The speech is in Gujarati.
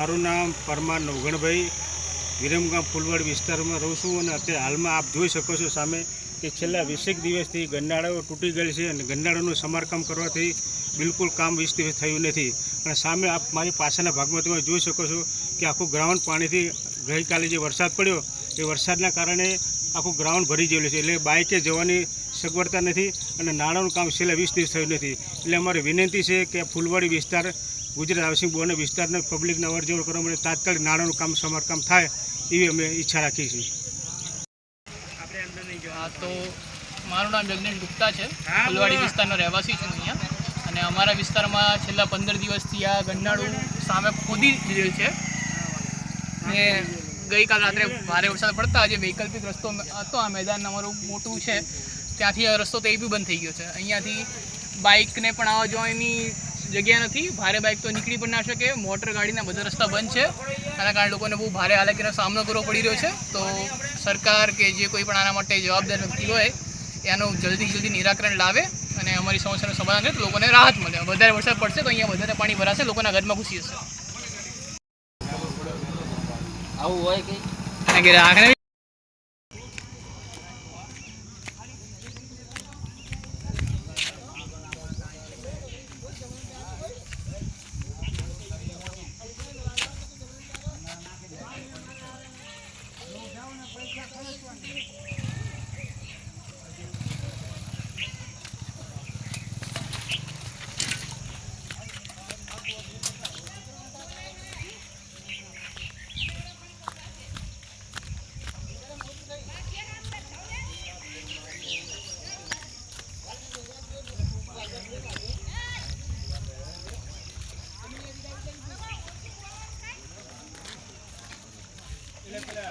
મારું નામ પરમાર નવગણભાઈ. વિરમગામ ફૂલવાડ વિસ્તારમાં રહું છું અને અત્યારે હાલમાં આપ જોઈ શકો છો સામે કે છેલ્લા વીસેક દિવસથી ગંડાળો તૂટી ગયેલ છે અને ગંડાળોનું સમારકામ કરવાથી બિલકુલ કામ વીસ દિવસ થયું નથી. અને સામે આપ મારી પાછળના ભાગમાં તમે જોઈ શકો છો કે આખું ગ્રાઉન્ડ પાણીથી ગઈકાલે જે વરસાદ પડ્યો, એ વરસાદના કારણે આખું ગ્રાઉન્ડ ભરી ગયેલું છે. એટલે બાઇકે જવાની સગવડતા નથી અને નાણાંનું કામ છેલ્લા વીસ દિવસ થયું નથી. એટલે અમારી વિનંતી છે કે ફૂલવાડી વિસ્તાર ગુજરાત હાઉસિંગ બોર્ડના વિસ્તારના પબ્લિકને અવર જવર કરવા માટે તાત્કાલિક નાણાંનું કામ સમારકામ થાય એવી અમે ઈચ્છા રાખીએ છીએ. તો મારું નામ જગનેશ ગુપ્તા છે. ફુલવાડી વિસ્તારનો રહેવાસી છું અહીંયા. અને અમારા વિસ્તારમાં છેલ્લા પંદર દિવસથી આ ગંડાળું સામે ખોદી દીધેલ છે. ને ગઈકાલ રાત્રે ભારે વરસાદ પડતા આજે વૈકલ્પિક રસ્તો હતો. આ મેદાન અમારું મોટું છે. ત્યાંથી આ રસ્તો તો એ બી બંધ થઈ ગયો છે. અહીંયાથી બાઇકને પણ આવવા જવાની જગ્યા નથી. ભારે બાઇક તો નીકળી પણ ના શકે. મોટર ગાડીના બધા રસ્તા બંધ છે. આના કારણે લોકોને બહુ ભારે હાલાકીનો સામનો કરવો પડી રહ્યો છે. તો સરકાર કે જે કોઈ પણ આના માટે જવાબદાર વ્યક્તિ હોય એનું જલ્દી જલ્દી નિરાકરણ લાવે અને અમારી સમસ્યાનું સમાધાન કરે તો લોકોને રાહત મળે. વધારે વરસાદ પડશે તો અહીંયા વધારે પાણી ભરાશે લોકોના ઘરમાં ઘૂસી જશે. આવું હોય કે? இடத்துல